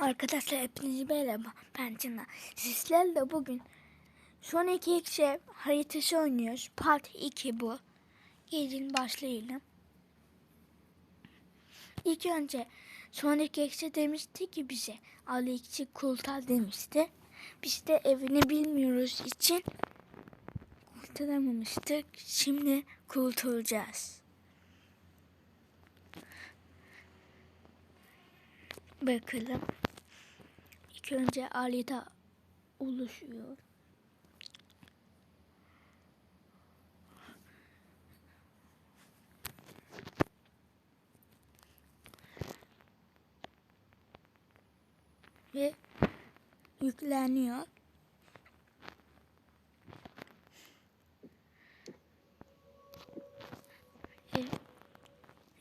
Arkadaşlar hepinize merhaba. Ben Cina. Sizlerle bugün Sonic X'e haritası oynuyoruz. Part 2 bu. Gelin başlayalım. İlk önce Sonic X'e demişti ki bize Ali X'i kurtar demişti. Biz de evini bilmiyoruz için kurtaramamıştık. Şimdi kurtulacağız. Bakalım. İlk önce Ali'de oluşuyor. Ve yükleniyor.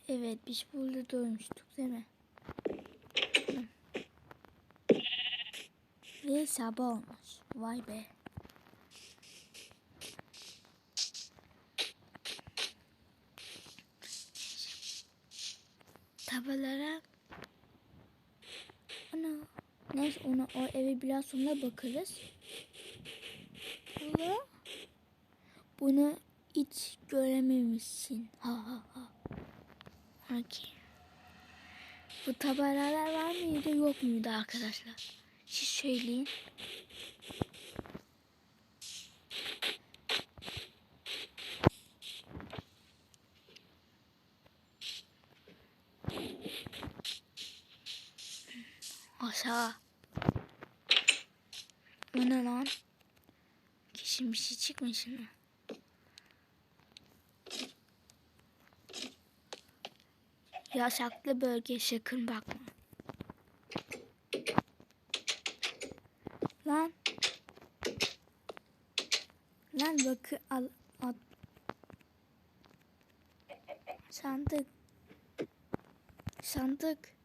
Evet. Biz burada doymuştuk değil mi? Ve sabah olmuş. Vay be. Tabelalara Ana. Neyse ona o eve biraz sonra bakarız. Bunu bunu hiç görememişsin. Ha ha ha. Okey. Bu tabelalar var mıydı yok muydu arkadaşlar? Siz söyleyin. Aşağı. O ne lan? Kesin bir şey çıkmış mı? Yasaklı bölge sakın bakma. Lan. Bakı al at. Sandık. Sandık.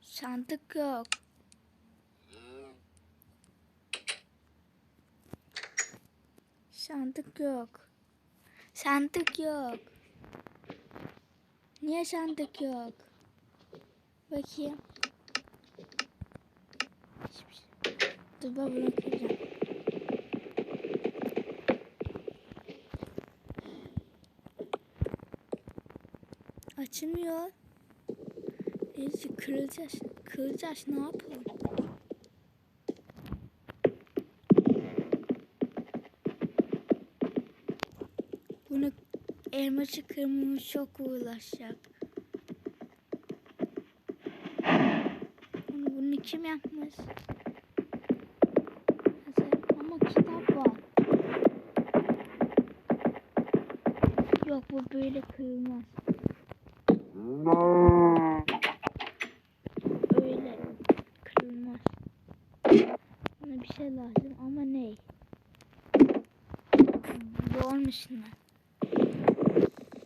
Sandık yok. Sandık yok. Sandık yok. Niye sandık yok? Bakayım. Hiçbir şey. Dur ben bunu kıracağım. Açılmıyor. Neyse kırılacağız. Kırılacağız ne yapalım? Bunu elması kırmamız çok uğraşacak. Bunu, bunu kim yapmış? Yok bu böyle kırılmaz. Öyle kırılmaz. Buna bir şey lazım ama ne? Bu olmuş mu?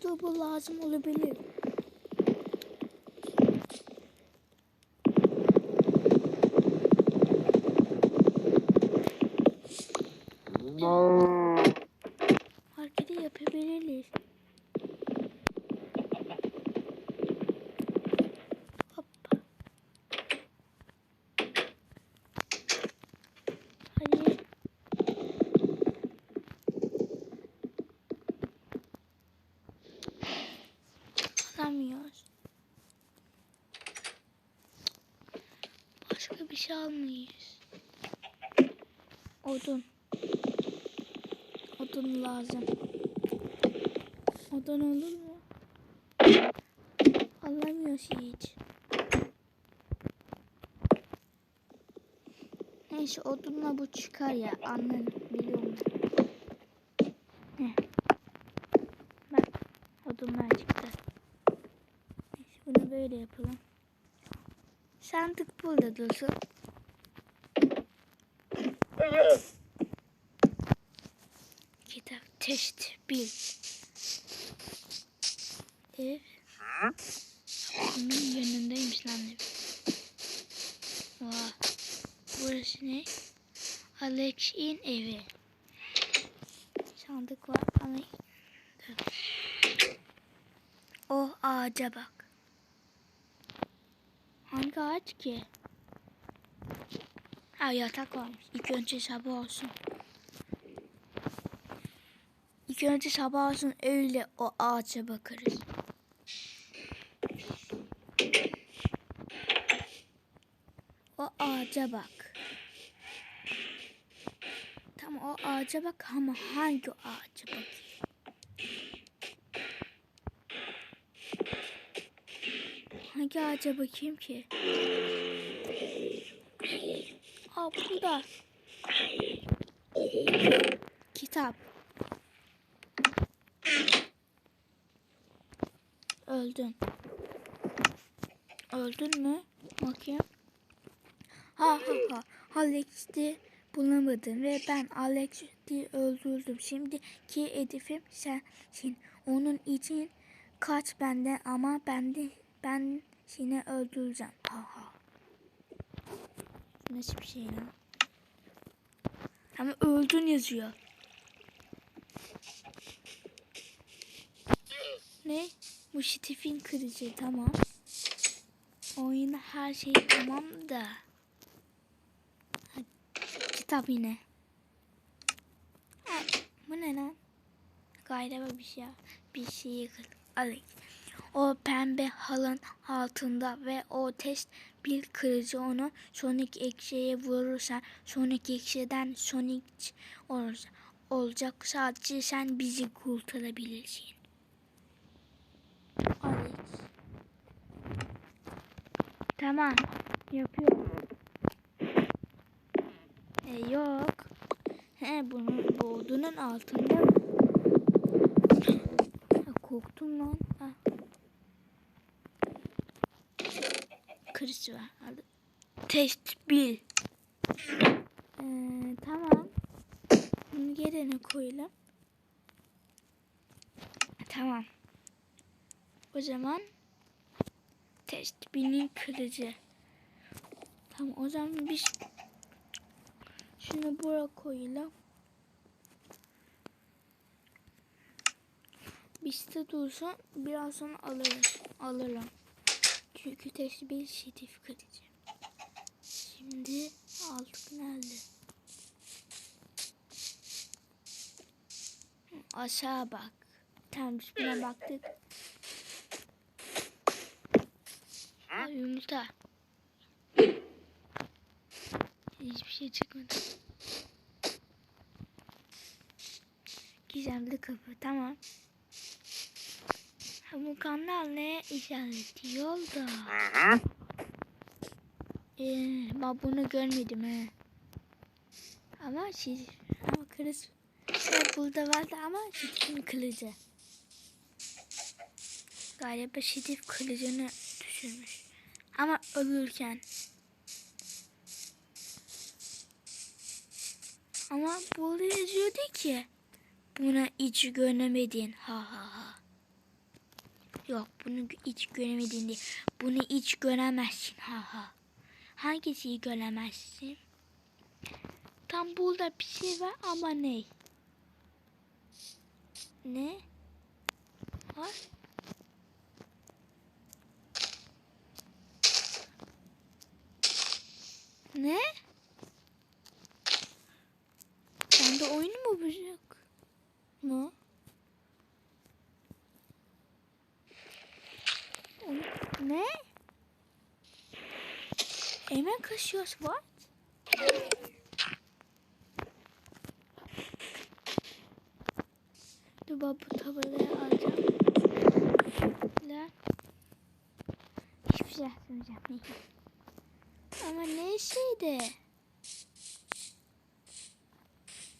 Dur bu lazım olabilir. Hareketi yapabiliriz. Hoppa. Hadi. Alamıyoruz. Başka bir şey almayız. Odun. Odun lazım. Odun olur mu? Alamıyoruz hiç. Neyse odunla bu çıkar ya anlarım biliyorum. Heh. Bak odunlar çıktı. Neyse bunu böyle yapalım. Sandık burada dursun. Test bil. Ev. Bunun yanındaymış lan ev. Vay. Burası ne? Alex'in evi. Sandık var ama... Oh ağaca bak. Hangi ağaç ki? Ha yatak varmış. İlk önce sabah olsun. İlk önce sabah olsun öyle o ağaca bakarız. O ağaca bak. Tamam o ağaca bak ama hangi ağaca bakayım? Hangi ağaca bakayım ki? Aa burada. Kitap. Öldün. Öldün mü? Bakayım. Ha ha ha. Alex'i bulamadım ve ben Alex'i öldürdüm. Şimdiki hedefim sensin. Onun için kaç benden ama ben de ben seni öldüreceğim. Ha ha. Nasıl bir şey lan? Ama öldün yazıyor. Ne? Bu Stephen kırıcı tamam. Oyunda her şey tamam da. Ha, kitap yine. Bu ne lan? Galiba bir şey bir şey yıkıldı. Alex. O pembe halın altında ve o test bir kırıcı onu Sonic ekşiye vurursan Sonic ekşiden Sonic olacak. Sadece sen bizi kurtarabilirsin. Tamam. Yapıyorum. E, yok. He bunun bu odunun altında korktum lan. Ha. Kriz var. Hadi. Test 1. Ee, tamam. Bunu yerine koyalım. Tamam. O zaman test 1'in kırıcı. Tamam o zaman biz şunu buraya koyalım. Bizde dursun biraz sonra alırız. Alırım. Çünkü test bir şiddet kırıcı. Şimdi aldık nerede? Aşağı bak. Tamam biz buna baktık. Aa, yumurta. Hiçbir şey çıkmadı. Gizemli kapı tamam. Ha, bu kanal ne işaretiyor da? Ee, ben bunu görmedim he. Ama şey, ama şey burada vardı ama şiddetin kılıcı. Galiba şiddet kılıcını düşürmüş. Ama ölürken. Ama burada yazıyordu ki buna hiç göremedin ha ha ha. Yok bunu hiç göremedin değil. Bunu hiç göremezsin ha ha. Hangisiyi göremezsin? Tam burada bir şey var ama ne? Ne? Var? Ne? Sen de oyun mu bulacak? Mu? Ne? Hemen kaşıyoruz. What? Dur bak bu tabelayı alacağım. Lan. Hiçbir şey yapmayacağım. Ama neyse de.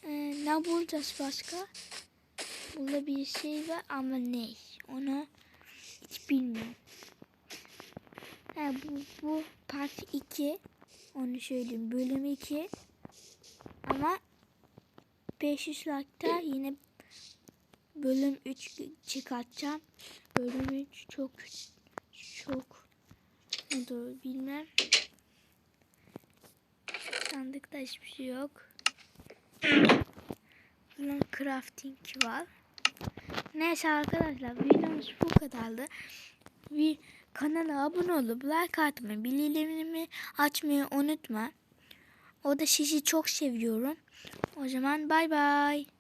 Ee, ne bulacağız başka? Burada bir şey var ama ne? Onu hiç bilmiyorum. Ha, bu, bu part 2. Onu söyleyeyim. Bölüm 2. Ama 500 like'ta yine bölüm 3 çıkartacağım. Bölüm 3 çok çok ne doğru bilmem. Sandıkta hiçbir şey yok. Bunun crafting var. Neyse arkadaşlar videomuz bu kadardı. bir kanala abone olup like atmayı, bildirimlerimi açmayı unutma. O da sizi çok seviyorum. O zaman bay bay.